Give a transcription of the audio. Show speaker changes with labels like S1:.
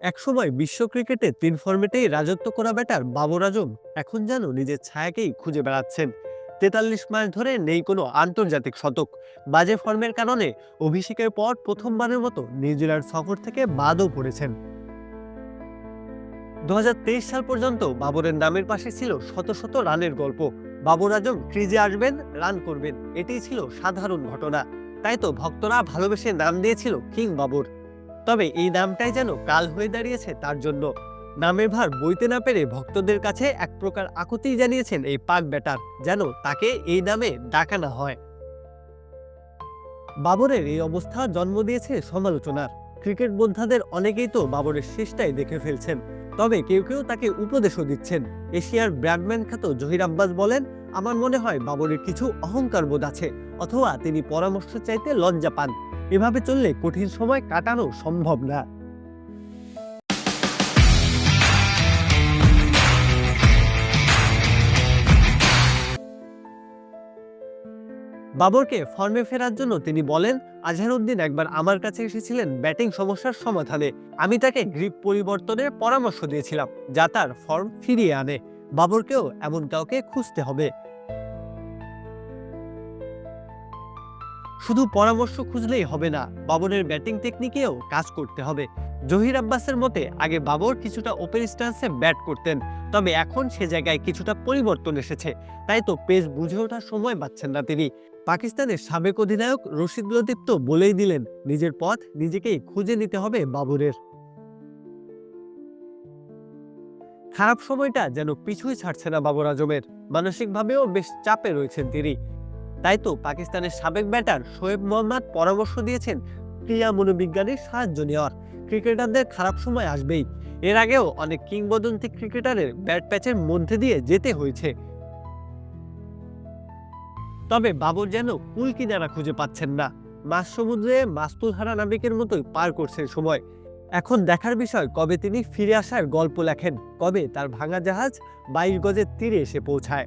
S1: একসময় বিশ্ব ক্রিকেটে তিন ফর্মেটেই রাজত্ব করা ব্যাটার বাবর আজম এখন যেন নিজের ছায়াকেই খুঁজে বেড়াচ্ছেন। তেতাল্লিশ মাস ধরে নেই কোনো আন্তর্জাতিক শতক। বাজে ফর্মের কারণে অভিষেকের পর প্রথমবারের মতো নিউজিল্যান্ড সফর থেকে বাদও পড়েছেন। দু হাজার তেইশ সাল পর্যন্ত বাবরের নামের পাশে ছিল শত শত রানের গল্প। বাবর আজম ক্রিজে আসবেন, রান করবেন, এটাই ছিল সাধারণ ঘটনা। তাই তো ভক্তরা ভালোবেসে নাম দিয়েছিল কিং বাবর। তবে এই নামটাই যেন কাল হয়ে দাঁড়িয়েছে তার জন্য। নামের ভার বইতে না পেরে ভক্তদের কাছে এক প্রকার আকুতি জানিয়েছেন এই পাক ব্যাটার, যেন তাকে এই নামে ডাকা না হয়। বাবরের এই অবস্থা জন্ম দিয়েছে সমালোচনার। ক্রিকেট বোদ্ধাদের অনেকেই তো বাবরের শেষটাই দেখে ফেলছেন। তবে কেউ কেউ তাকে উপদেশও দিচ্ছেন। এশিয়ার ব্র্যাডম্যান খ্যাত জহির আব্বাস বলেন, আমার মনে হয় বাবরের কিছু অহংকার বোধ আছে, অথবা তিনি পরামর্শ চাইতে লজ্জা পান। এভাবে চললে কঠিন সময় কাটানো সম্ভব না। বাবরকে ফর্মে ফেরার জন্য তিনি বলেন, আজহারউদ্দিন একবার আমার কাছে এসেছিলেন ব্যাটিং সমস্যার সমাধানে। আমি তাকে গ্রিপ পরিবর্তনের পরামর্শ দিয়েছিলাম, যা তার ফর্ম ফিরিয়ে আনে। বাবরকেও এমন কাউকে খুঁজতে হবে। শুধু পরামর্শ খুঁজলেই হবে না, বাবরের ব্যাটিং টেকনিকেও কাজ করতে হবে। জহির আব্বাসের মতে, আগে বাবর কিছুটা ওপেন স্ট্যান্সে ব্যাট করতেন, তবে এখন সে জায়গায় কিছুটা পরিবর্তন এসেছে। তাই তো পেস বুঝে ওঠার সময় পাচ্ছেন না তিনি। পাকিস্তানের সাবেক অধিনায়ক রশিদ লতিফ তো বলেই দিলেন, নিজের পথ নিজেকেই খুঁজে নিতে হবে বাবরের। খারাপ সময়টা যেন পিছুই ছাড়ছে না বাবর আজমের। মানসিকভাবেও বেশ চাপে রয়েছেন তিনি। তাই তো পাকিস্তানের সাবেক ব্যাটার শোয়েব মোহাম্মদ পরামর্শ দিয়েছেন ক্রীড়া মনোবিজ্ঞানের সাহায্য নেওয়ার। ক্রিকেটারদের খারাপ সময় আসবেই। এর আগেও অনেক কিংবদন্তি ক্রিকেটারের ব্যাট প্যাচের মধ্যে দিয়ে যেতে হয়েছে। তবে বাবর যেন কুল কিনারা খুঁজে পাচ্ছেন না। মাছ সমুদ্রে মাস্তুল হারা নাবিকের মতোই পার করছেন সময়। এখন দেখার বিষয় কবে তিনি ফিরে আসার গল্প লেখেন, কবে তার ভাঙা জাহাজ বাইশ গজের তীরে এসে পৌঁছায়।